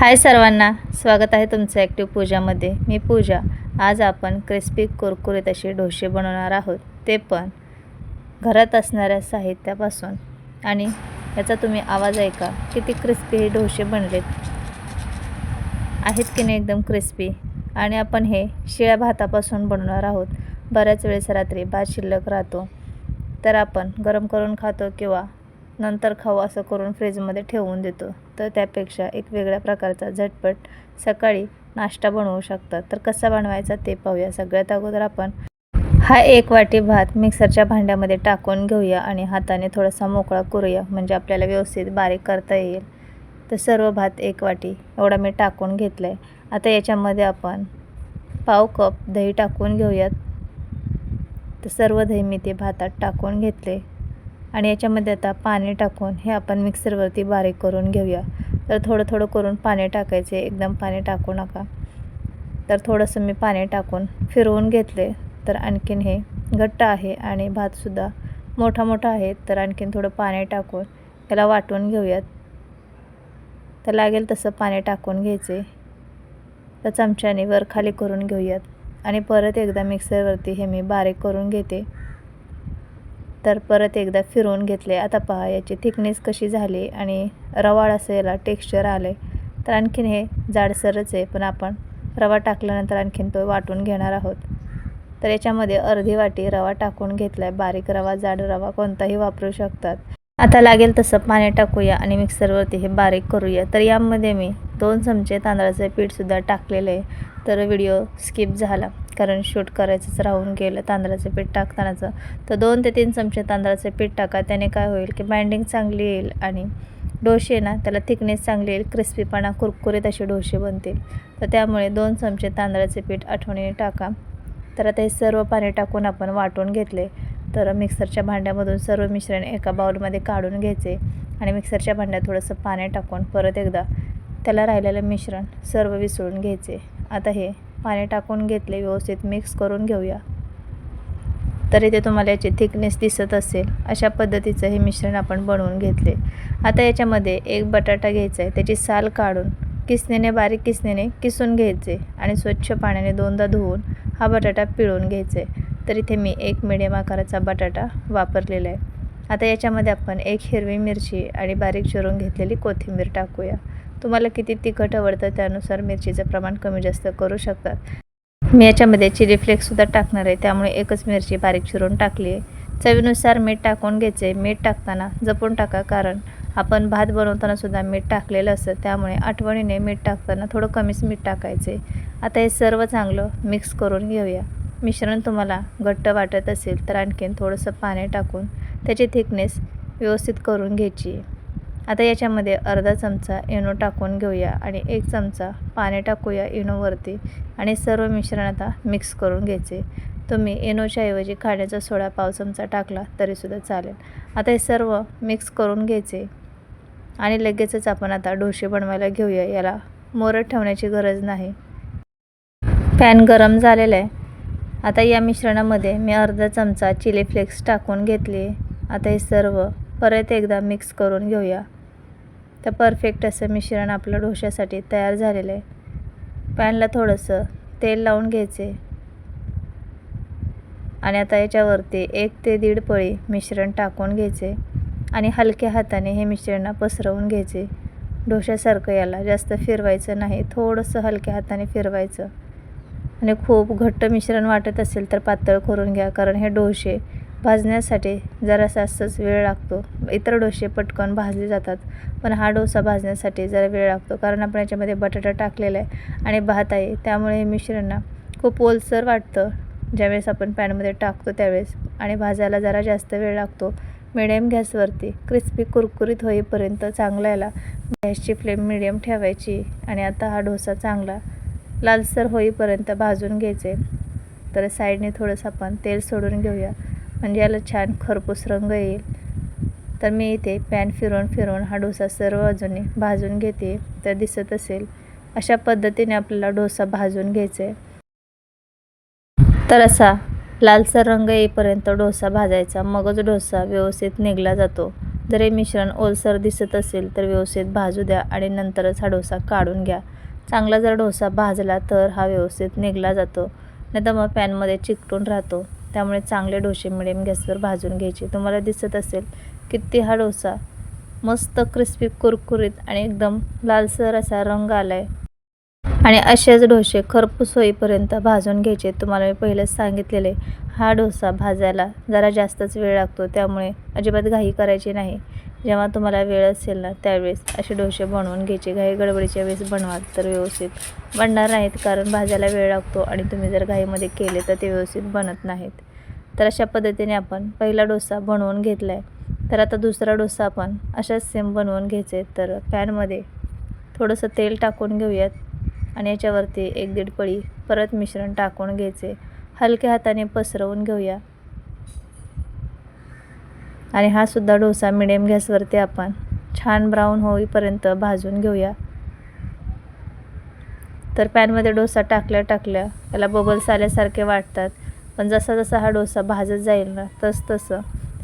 हाय सर्वांना स्वागत आहे तुमचं ॲक्टिव्ह पूजामध्ये मी पूजा. आज आपण क्रिस्पी कुरकुरीत असे डोसे बनवणार आहोत. ते पण घरात असणाऱ्या साहित्यापासून. आणि याचा तुम्ही आवाज ऐका किती क्रिस्पी हे डोसे बनलेत. आहेत की नाही एकदम क्रिस्पी आणि आपण हे शिळ्या भातापासून बनवणार आहोत. बऱ्याच वेळेस रात्री भात शिल्लक राहतो. तर आपण गरम करून खातो किंवा नंतर खाऊ असं करून फ्रीजमध्ये ठेवून देतो. तर त्यापेक्षा एक वेगळ्या प्रकारचा झटपट सकाळी नाश्ता बनवू शकतात तर कसा बनवायचा ते पाहूया. सगळ्यात अगोदर आपण हा एक वाटी भात मिक्सरच्या भांड्यामध्ये टाकून घेऊया आणि हाताने थोडासा मोकळा करूया म्हणजे आपल्याला व्यवस्थित बारीक करता येईल. तर सर्व भात एक वाटी. एवढा मी टाकून घेतला आहे आता याच्यामध्ये आपण पाव कप दही टाकून घेऊयात. तर सर्व दही मी ते भातात टाकून घेतले. आणि याच्यामध्ये आता पाणी टाकून हे आपण मिक्सरवरती बारीक करून घेऊया. तर थोडं थोडं करून पाणी टाकायचे. एकदम पाणी टाकू नका. तर थोडंसं मी पाणी टाकून फिरवून घेतले. तर आणखीन हे घट्ट आहे आणि भातसुद्धा मोठा मोठा आहे. तर आणखीन थोडं पाणी टाकून याला वाटून घेऊयात. तर लागेल तसं पाणी टाकून घ्यायचे. तर चमच्याने वर खाली करून घेऊयात. आणि परत एकदा मिक्सरवरती हे मी बारीक करून घेते. तर परत एकदा फिरवून घेतले. आता पहा याची थिकनेस कशी झाली आणि रवाळ असं याला टेक्स्चर आले तर आणखीन हे जाडसरच आहे पण आपण रवा टाकल्यानंतर आणखीन तो वाटून घेणार आहोत. तर याच्यामध्ये अर्धी वाटी रवा टाकून घेतला आहे बारीक रवा जाड रवा कोणताही वापरू शकतात. आता लागेल तसं पाणी टाकूया आणि मिक्सरवरती हे बारीक करूया. तर यामध्ये मी दोन चमचे तांदळाचं पीठसुद्धा टाकलेलं आहे. तर व्हिडिओ स्किप झाला. कारण शूट करायचंच राहून गेलं तांदळाचं पीठ टाकतानाचं. तर दोन ते तीन चमचे तांदळाचं पीठ टाका. त्याने काय होईल की बाइंडिंग चांगली येईल आणि डोसे ना त्याला थिकनेस चांगली येईल क्रिस्पीपणा कुरकुरीत असे डोसे बनतील. तर त्यामुळे दोन चमचे तांदळाचे पीठ आठवणीने टाका. तर आता हे सर्व पाणी टाकून आपण वाटून घेतले. तर मिक्सरच्या भांड्यामधून सर्व मिश्रण एका बाउलमध्ये काढून घ्यायचे आणि मिक्सरच्या भांड्यात थोडंसं पाणी टाकून परत एकदा त्याला राहिलेलं मिश्रण सर्व विसळून घ्यायचे. आता हे पाणी टाकून घेतले व्यवस्थित मिक्स करून घेऊया. तर इथे तुम्हाला याची थिकनेस दिसत असेल. अशा पद्धतीचं हे मिश्रण आपण बनवून घेतले. आता याच्यामध्ये एक बटाटा घ्यायचा आहे. त्याची साल काढून किसनेने बारीक किसनेने किसून घ्यायचे आणि स्वच्छ पाण्याने दोनदा धुवून हा बटाटा पिळून घ्यायचे. तर इथे मी एक मिडियम आकाराचा बटाटा वापरलेला आहे. आता याच्यामध्ये आपण एक हिरवी मिरची आणि बारीक चिरून घेतलेली कोथिंबीर टाकूया. तुम्हाला किती तिखट आवडतं त्यानुसार मिरचीचं प्रमाण कमी जास्त करू शकतात. मी याच्यामध्ये चिली फ्लेक्ससुद्धा टाकणार आहे त्यामुळे एकच मिरची बारीक चिरून टाकली आहे. चवीनुसार मीठ टाकून घ्यायचे. मीठ टाकताना जपून टाका कारण आपण भात बनवताना सुद्धा मीठ टाकलेलं असतं त्यामुळे आठवणीने मीठ टाकताना थोडं कमीच मीठ टाकायचे. आता हे सर्व चांगलं मिक्स करून घेऊया. मिश्रण तुम्हाला घट्ट वाटत असेल तर आणखीन थोडंसं पाणी टाकून त्याची थिकनेस व्यवस्थित करून घ्यायची आता याच्यामध्ये अर्धा चमचा इनो टाकून घेऊया आणि एक चमचा पाणी टाकूया इनोवरती आणि सर्व मिश्रण आता मिक्स करून घ्यायचे. तुम्ही इनोच्या ऐवजी खाण्याचा सोडा पाव चमचा टाकला तरीसुद्धा चालेल. आता हे सर्व मिक्स करून घ्यायचे. आणि लगेचच आपण आता डोसे बनवायला घेऊया. याला मोरत ठेवण्याची गरज नाही. पॅन गरम झालेला आहे. आता या मिश्रणामध्ये मी अर्धा चमचा चिली फ्लेक्स टाकून घेतली आता हे सर्व परत एकदा मिक्स करून घेऊया. तर परफेक्ट असं मिश्रण आपलं डोश्यासाठी तयार झालेलं आहे. पॅनला थोडंसं तेल लावून घ्यायचे. आणि आता याच्यावरती एक ते दीड पळी मिश्रण टाकून घ्यायचे. आणि हलक्या हाताने हे मिश्रण पसरवून घ्यायचे. डोश्यासारखं याला जास्त फिरवायचं नाही थोडंसं हलक्या हाताने फिरवायचं. आणि खूप घट्ट मिश्रण वाटत असेल तर पातळ करून घ्या कारण हे डोसे भाजण्यासाठी जरासा असंच वेळ लागतो. इतर डोसे पटकन भाजले जातात पण हा डोसा भाजण्यासाठी जरा वेळ लागतो कारण आपण याच्यामध्ये बटाटा टाकलेला आहे आणि भात आहे. त्यामुळे हे मिश्रण ना खूप ओलसर वाटतं. ज्यावेळेस आपण पॅनमध्ये टाकतो त्यावेळेस. आणि भाजायला जरा जास्त वेळ लागतो. मिडियम गॅसवरती क्रिस्पी कुरकुरीत होईपर्यंत चांगला याला गॅसची फ्लेम मिडियम ठेवायची आणि आता हा डोसा चांगला लालसर होईपर्यंत भाजून घ्यायचे. तर साईडने थोडंसं आपण तेल सोडून घेऊया. म्हणजे याला छान खरपूस रंग येईल. तर मी इथे पॅन फिरवून फिरवून हा डोसा सर्व बाजूने भाजून घेते. तर दिसत असेल अशा पद्धतीने आपल्याला डोसा भाजून घ्यायचा. आहे तर असा लालसर रंग येईपर्यंत डोसा भाजायचा. मगच डोसा व्यवस्थित निघला जातो. जर हे मिश्रण ओलसर दिसत असेल तर व्यवस्थित भाजू द्या आणि नंतरच हा डोसा काढून घ्या. चांगला जर डोसा भाजला तर हा व्यवस्थित निघला जातो. नाही तर मग पॅनमध्ये चिकटून राहतो. त्यामुळे चांगले डोसे मिडियम गॅसवर भाजून घ्यायचे. तुम्हाला दिसत असेल किती हा डोसा मस्त क्रिस्पी कुरकुरीत आणि एकदम लालसर असा रंग आला आहे आणि असेच डोसे खरपूस होईपर्यंत भाजून घ्यायचे. तुम्हाला मी पहिलेच सांगितलेले हा डोसा भाजायला जरा जास्तच वेळ लागतो. त्यामुळे अजिबात घाई करायची नाही. जेव्हा तुम्हाला वेळ असेल ना त्यावेळेस असे डोसे बनवून घ्यायचे. घाई गडबडीच्या वेळेस बनवाल तर व्यवस्थित बनणार नाहीत कारण भाजायला वेळ लागतो आणि तुम्ही जर घाईमध्ये केले तर ते व्यवस्थित बनत नाहीत. तर अशा पद्धतीने आपण पहिला डोसा बनवून घेतला आहे तर आता दुसरा डोसा आपण अशाच सेम बनवून घ्यायचे. तर पॅनमध्ये थोडंसं तेल टाकून घेऊयात आणि याच्यावरती एक दीड पळी परत मिश्रण टाकून घ्यायचे. हलक्या हाताने पसरवून घेऊया. आणि हा सुद्धा डोसा मिडियम गॅसवरती आपण छान ब्राऊन होईपर्यंत भाजून घेऊया. तर पॅनमध्ये डोसा टाकल्या टाकल्या त्याला बबल्स आल्यासारखे वाटतात. पण जसा जसा हा डोसा भाजत जाईल ना तस तसं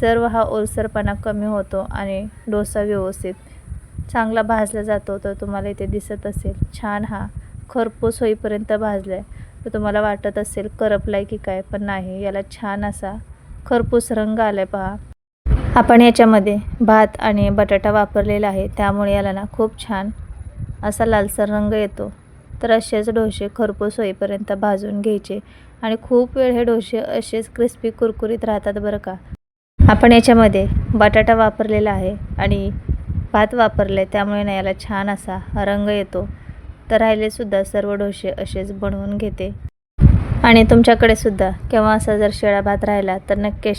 सर्व हा ओलसरपणा कमी होतो आणि डोसा व्यवस्थित चांगला भाजला जातो तर तुम्हाला इथे दिसत असेल. छान हा खरपूस होईपर्यंत भाजला आहे तर तुम्हाला वाटत असेल करपलाय की काय पण नाही. याला छान असा खरपूस रंग आला आहे पहा. आपण याच्यामध्ये भात आणि बटाटा वापरलेला आहे. त्यामुळे याला ना खूप छान असा लालसर रंग येतो. तर असेच डोसे खरपूस होईपर्यंत भाजून घ्यायचे. आणि खूप वेळ हे डोसे असेच क्रिस्पी कुरकुरीत राहतात बरं का. आपण याच्यामध्ये बटाटा वापरलेला आहे आणि भात वापरले त्यामुळे ना याला छान असा रंग येतो. तर राहिलेसुद्धा सर्व डोसे असेच बनवून घेते. आणि तुमच्याकडे सुद्धा केव्हा असा जर शिळा भात राहिला तर नक्की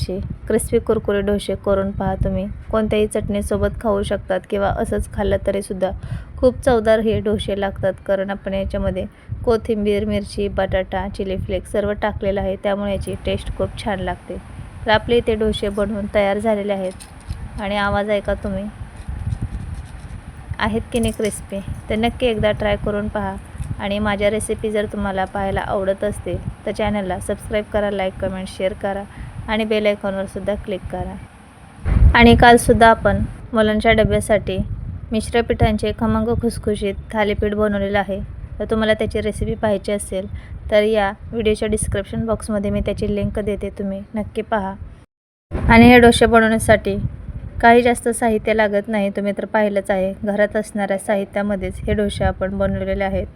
क्रिस्पी कुरकुरे डोसे करून पहा तुम्ही. कोणत्याही चटणीसोबत खाऊ शकतात किंवा असंच खाल्लं तरीसुद्धा खूप चवदार हे डोसे लागतात. कारण आपण याच्यामध्ये कोथिंबीर मिरची बटाटा चिली फ्लेक्स सर्व टाकलेलं आहे. त्यामुळे याची टेस्ट खूप छान लागते. तर आपले इथे डोसे बनवून तयार झालेले आहेत. आणि आवाज ऐका तुम्ही. आहेत की नाही क्रिस्पी? तर नक्की एकदा ट्राय करून पहा. आणि माझ्या रेसिपी जर तुम्हाला पाहायला आवडत असतील तर चॅनलला सबस्क्राईब करा लाईक कमेंट शेअर करा आणि बेल आयकॉनवरसुद्धा क्लिक करा. आणि कालसुद्धा आपण मुलांच्या डब्यासाठी मिश्र पिठांचे खमंग खुसखुशीत थालीपीठ बनवलेलं आहे. तर तुम्हाला त्याची रेसिपी पाहायची असेल तर या व्हिडिओच्या डिस्क्रिप्शन बॉक्समध्ये मी त्याची लिंक देते तुम्ही नक्की पहा. आणि हे डोसे बनवण्यासाठी काही जास्त साहित्य लागत नाही तुम्ही तर पाहिलंच आहे. घरात असणाऱ्या साहित्यामध्येच हे डोसे आपण बनवलेले आहेत.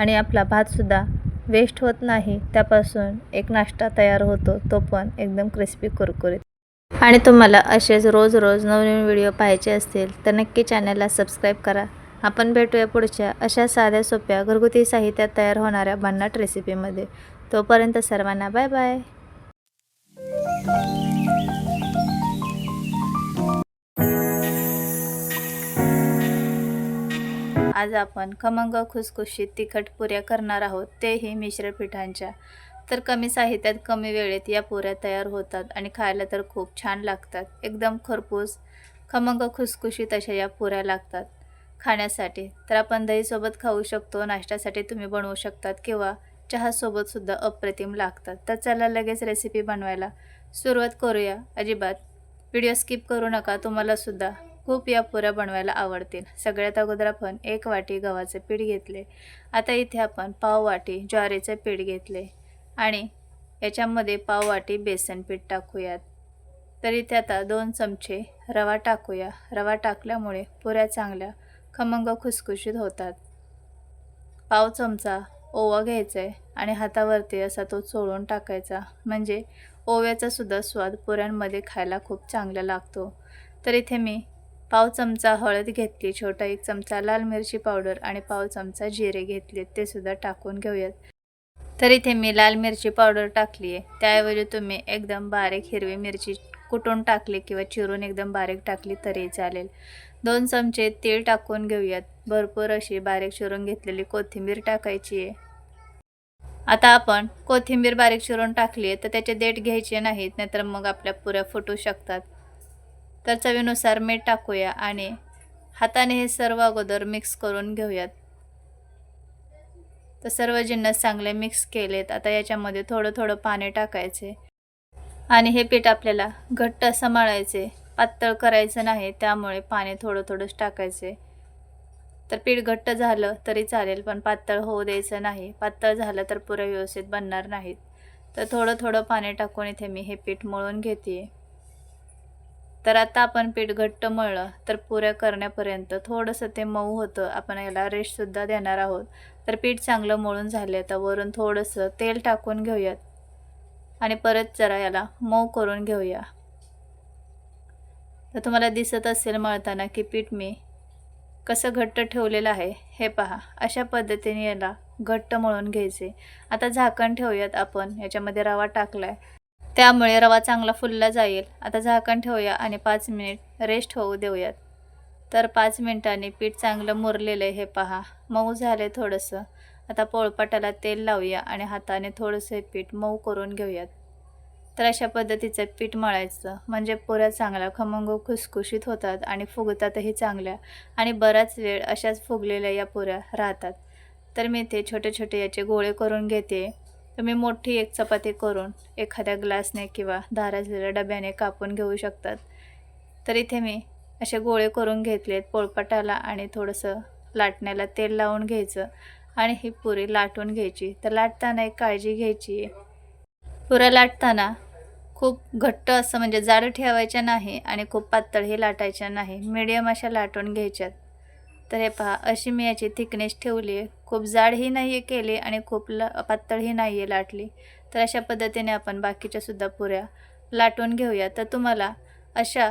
आणि आपला भातसुद्धा वेस्ट होत नाही त्यापासून एक नाश्ता तयार होतो तो पण एकदम क्रिस्पी कुरकुरीत. आणि तुम्हाला असेच रोज रोज नवनवीन व्हिडिओ पाहायचे असतील तर नक्की चॅनलला सबस्क्राईब करा. आपण भेटूया पुढच्या अशा साध्या सोप्या घरगुती साहित्यात तयार होणाऱ्या भन्नाट रेसिपीमध्ये तोपर्यंत सर्वांना बाय बाय आज आपण खमंग खुसखुशीत तिखट पुऱ्या करणार आहोत तेही मिश्र पिठांच्या. तर कमी साहित्यात कमी वेळेत या पुऱ्या तयार होतात आणि खायला तर खूप छान लागतात. एकदम खरपूस खमंग खुसखुशीत अशा या पुऱ्या लागतात. खाण्यासाठी. तर आपण दहीसोबत खाऊ शकतो नाश्त्यासाठी तुम्ही बनवू शकतात किंवा चहासोबतसुद्धा अप्रतिम लागतात. तर चला लगेच रेसिपी बनवायला सुरुवात करूया. अजिबात. व्हिडिओ स्किप करू नका तुम्हालासुद्धा खूप या पुऱ्या बनवायला आवडतील. सगळ्यात अगोदर आपण एक वाटी गव्हाचे पीठ घेतले. आता इथे आपण पाव वाटी ज्वारीचे पीठ घेतले. आणि याच्यामध्ये पाव वाटी बेसन पीठ टाकूयात. तर इथे आता दोन चमचे रवा टाकूया. रवा टाकल्यामुळे पुऱ्या चांगल्या खमंग खुसखुशीत होतात. पाव चमचा ओवा घ्यायचा आहे आणि हातावरती असा तो चोळून टाकायचा. म्हणजे ओव्याचासुद्धा स्वाद पुऱ्यांमध्ये खायला खूप चांगला लागतो. तर इथे मी पाव चमचा हळद घेतली छोटा एक चमचा लाल मिरची पावडर आणि पाव चमचा जिरे घेतले ते सुद्धा टाकून घेऊयात. तर इथे मी लाल मिरची पावडर टाकली आहे. त्याऐवजी तुम्ही एकदम बारीक हिरवी मिरची कुटून टाकली किंवा चिरून एकदम बारीक टाकली तरी चालेल. दोन चमचे तीळ टाकून घेऊयात. भरपूर अशी बारीक चिरून घेतलेली कोथिंबीर टाकायची आहे. आता आपण कोथिंबीर बारीक चिरून टाकली आहे तर त्याचे देठ घ्यायचे नाहीत नाहीतर मग आपल्या पुऱ्या फुटू शकतात. तर चवीनुसार मीठ टाकूया आणि हाताने हे सर्व अगोदर मिक्स करून घेऊयात. तर सर्व जिन्नस चांगले मिक्स केलेत. आता याच्यामध्ये थोडं थोडं पाणी टाकायचे. आणि हे पीठ आपल्याला घट्ट असं मळायचे पातळ करायचं नाही त्यामुळे पाणी थोडं थोडंच टाकायचे. तर पीठ घट्ट झालं तरी चालेल पण पातळ होऊ द्यायचं नाही. पातळ झालं तर पुरं व्यवस्थित बनणार नाहीत. तर थोडं थोडं पाणी टाकून इथे मी हे पीठ मळून घेते तर आता आपण पीठ घट्ट मळलं तर पुऱ्या करण्यापर्यंत थोडंसं ते मऊ होतं. आपण याला रेस्टसुद्धा देणार आहोत. तर पीठ चांगलं मळून झाले तर वरून थोडंसं तेल टाकून घेऊयात. आणि परत जरा याला मऊ करून घेऊया. तर तुम्हाला दिसत असेल मळताना की पीठ मी कसं घट्ट ठेवलेलं आहे. हे पहा. अशा पद्धतीने याला घट्ट मळून घ्यायचे. आता झाकण ठेवूयात आपण. याच्यामध्ये रवा टाकलाय. त्यामुळे रवा चांगला फुलला जाईल. आता झाकण ठेवूया आणि पाच मिनिट रेस्ट होऊ देऊयात. तर पाच मिनिटांनी पीठ चांगलं मुरलेलं आहे हे पहा. मऊ झाले थोडंसं. आता पोळपाटाला तेल लावूया आणि हाताने थोडंसं हे पीठ मऊ करून घेऊयात. तर अशा पद्धतीचं पीठ मळायचं. म्हणजे पुऱ्या चांगल्या खमंग खुसखुशीत होतात आणि फुगतातही चांगल्या. आणि बराच वेळ अशाच फुगलेल्या या पुऱ्या राहतात. तर मी ते छोटे छोटे याचे गोळे करून घेते. तुम्ही मोठी एक चपाती करून एखाद्या ग्लासने किंवा धाराजलेल्या डब्याने कापून घेऊ शकतात. तर इथे मी असे गोळे करून घेतलेत पोळपाटाला आणि थोडंसं लाटण्याला तेल लावून घ्यायचं आणि ही पुरी लाटून घ्यायची. तर लाटताना एक काळजी घ्यायची. पुऱ्या लाटताना खूप घट्ट असं म्हणजे जाड ठेवायच्या नाही आणि खूप पातळही लाटायच्या नाही. मिडियम अशा लाटून घ्यायच्यात. तर हे पहा अशी मी याची थिकनेस ठेवली आहे खूप जाडही नाही आहे केली आणि खूप ल पातळही नाही आहे लाटली. तर अशा पद्धतीने आपण बाकीच्या सुद्धा पुऱ्या लाटून घेऊया. तर तुम्हाला अशा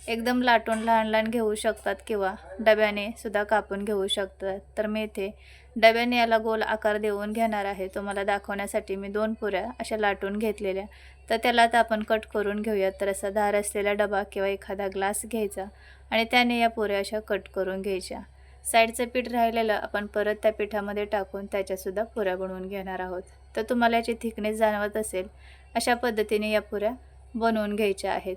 एकदम लाटून लहान लहान घेऊ शकतात किंवा डब्याने सुद्धा कापून घेऊ शकतात. तर मी इथे डब्याने याला गोल आकार देऊन घेणार आहे. तुम्हाला दाखवण्यासाठी मी दोन पुऱ्या अशा लाटून घेतलेल्या. तर त्याला आता आपण कट करून घेऊयात तर असा धार असलेला डबा किंवा एखादा ग्लास घ्यायचा आणि त्याने या पुऱ्या अशा कट करून घ्यायच्या. साईडचं पीठ राहिलेलं आपण परत त्या पिठामध्ये टाकून त्याच्यासुद्धा पुऱ्या बनवून घेणार आहोत. तर तुम्हाला याची थिकनेस जाणवत असेल अशा पद्धतीने या पुऱ्या बनवून घ्यायच्या आहेत.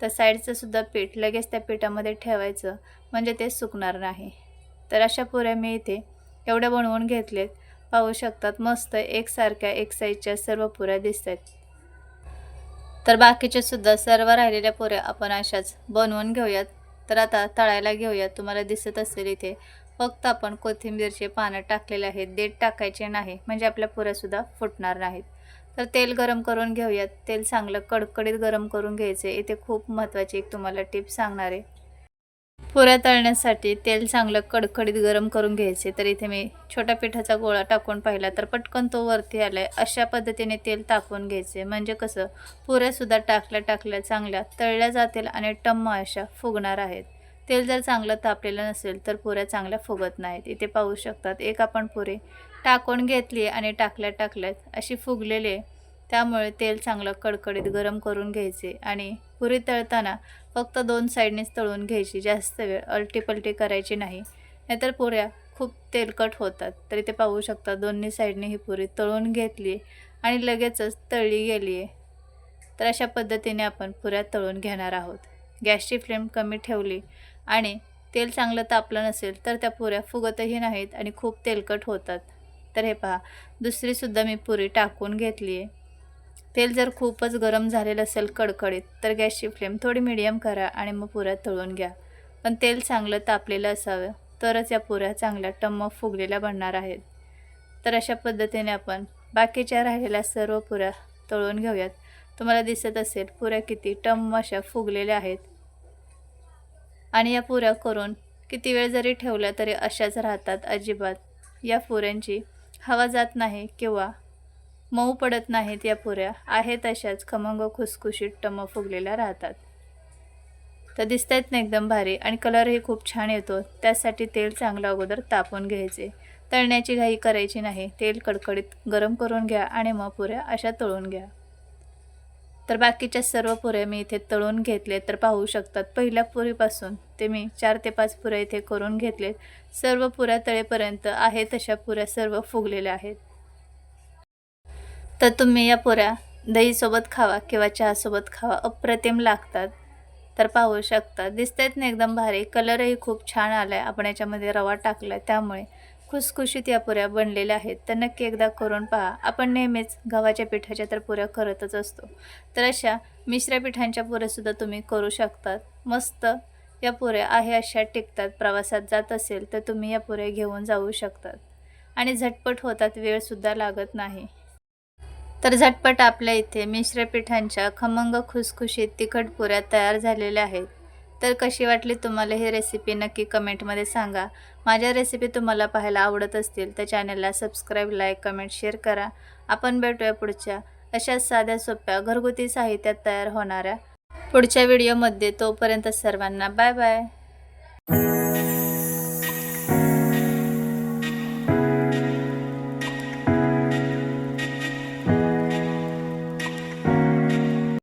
तर साईडचं सुद्धा पीठ लगेच त्या पिठामध्ये ठेवायचं म्हणजे ते सुकणार नाही. तर अशा पुऱ्या मी इथे एवढ्या बनवून घेतलेत. पाहू शकतात मस्त एकसारख्या एक साईजच्या सर्व पुऱ्या दिसत आहेत तर बाकीच्या सुद्धा सर्व राहिलेल्या पुऱ्या आपण अशाच बनवून घेऊयात. तर आता तळायला घेऊयात तुम्हाला दिसत असेल इथे. फक्त आपण कोथिंबीरचे पानं टाकलेले आहेत देठ टाकायचे नाही म्हणजे आपल्या पुऱ्यासुद्धा फुटणार नाहीत. तर तेल गरम करून घेऊयात तेल चांगलं कडकडीत गरम करून घ्यायचे. इथे खूप महत्त्वाची एक तुम्हाला टिप सांगणार आहे. पुऱ्या तळण्यासाठी तेल चांगलं कडकडीत गरम करून घ्यायचे. तर इथे मी छोट्या पिठाचा गोळा टाकून पाहिला तर पटकन तो वरती आला आहे अशा पद्धतीने तेल तापवून घ्यायचे. म्हणजे कसं? पुऱ्यासुद्धा टाकल्या टाकल्या चांगल्या तळल्या जातील आणि टम्म अशा फुगणार आहेत. तेल जर चांगलं तापलेलं नसेल तर पुऱ्या चांगल्या फुगत नाहीत. इथे पाहू शकतात एक आपण पुरे टाकून घेतली आणि टाकल्या टाकल्यात अशी फुगलेली आहे त्यामुळे तेल चांगलं कडकडीत गरम करून घ्यायचे आणि पुरी तळताना फक्त दोन साईडनेच तळून घ्यायची जास्त वेळ अलटीपलटी करायची नाही. नाहीतर पुऱ्या खूप तेलकट होतात. तरी ते पाहू शकता दोन्ही साईडने ही पुरी तळून घेतली आणि लगेचच तळली गेली आहे. तर अशा पद्धतीने आपण पुऱ्या तळून घेणार आहोत. गॅसची फ्लेम कमी ठेवली आणि तेल चांगलं तापलं नसेल तर त्या पुऱ्या फुगतही नाहीत आणि खूप तेलकट होतात. तर हे पहा दुसरीसुद्धा मी पुरी टाकून घेतली आहे. तेल जर खूपच गरम झालेलं असेल कडकडीत तर गॅसची फ्लेम थोडी मिडियम करा आणि मग पुऱ्या तळून घ्या. पण तेल चांगलं तापलेलं असावं तरच या पुऱ्या चांगल्या टम्म फुगलेल्या बनणार आहेत. तर अशा पद्धतीने आपण बाकीच्या राहिलेल्या सर्व पुऱ्या तळून घेऊयात. तुम्हाला दिसत असेल पुऱ्या किती टम्म अशा फुगलेल्या आहेत. आणि या पुऱ्या करून किती वेळ जरी ठेवल्या तरी अशाच राहतात अजिबात. या पुऱ्यांची हवा जात नाही किंवा मऊ पडत नाहीत या पुऱ्या. आहेत अशाच. खमंग खुसखुशीत टम फुगलेल्या राहतात. तर दिसत आहेत ना एकदम भारी आणि कलरही खूप छान येतो. त्यासाठी तेल चांगलं अगोदर तापून घ्यायचे. तळण्याची घाई करायची नाही. तेल कडकडीत गरम करून घ्या आणि मग पुऱ्या अशा तळून घ्या. तर बाकीच्या सर्व पुऱ्या मी इथे तळून घेतले तर पाहू शकतात. पहिल्या पुरीपासून ते मी चार ते पाच पुऱ्या इथे करून घेतलेत. सर्व पुऱ्या तळेपर्यंत आहेत तशा पुऱ्या सर्व फुगलेल्या आहेत. तर तुम्ही या पुऱ्या दहीसोबत खावा किंवा चहासोबत खावा. अप्रतिम लागतात. तर पाहू शकता. दिसत आहेत ना एकदम भारी. कलरही खूप छान आला आहे आपण याच्यामध्ये रवा टाकला आहे त्यामुळे खुसखुशीत या पुऱ्या बनलेल्या आहेत. तर नक्की एकदा करून पहा. आपण नेहमीच गव्हाच्या पिठाच्या तर पुऱ्या करतच असतो. तर अशा मिश्र पिठांच्या पुऱ्यासुद्धा तुम्ही करू शकतात. मस्त या पुऱ्या आहे अशा टिकतात. प्रवासात जात असेल तर तुम्ही या पुऱ्या घेऊन जाऊ शकतात. आणि झटपट होतात. वेळसुद्धा लागत नाही. तर झटपट आपल्या इथे मिश्र पिठांच्या खमंग खुसखुशीत तिखट पुऱ्या तयार झालेल्या आहेत. तर कशी वाटली तुम्हाला ही रेसिपी नक्की कमेंटमध्ये सांगा. माझ्या रेसिपी तुम्हाला पाहायला आवडत असतील तर चॅनलला सबस्क्राईब लाईक कमेंट शेअर करा. आपण भेटूया पुढच्या अशाच साध्या सोप्या घरगुती साहित्यात तयार होणाऱ्या पुढच्या व्हिडिओमध्ये तोपर्यंत सर्वांना बाय बाय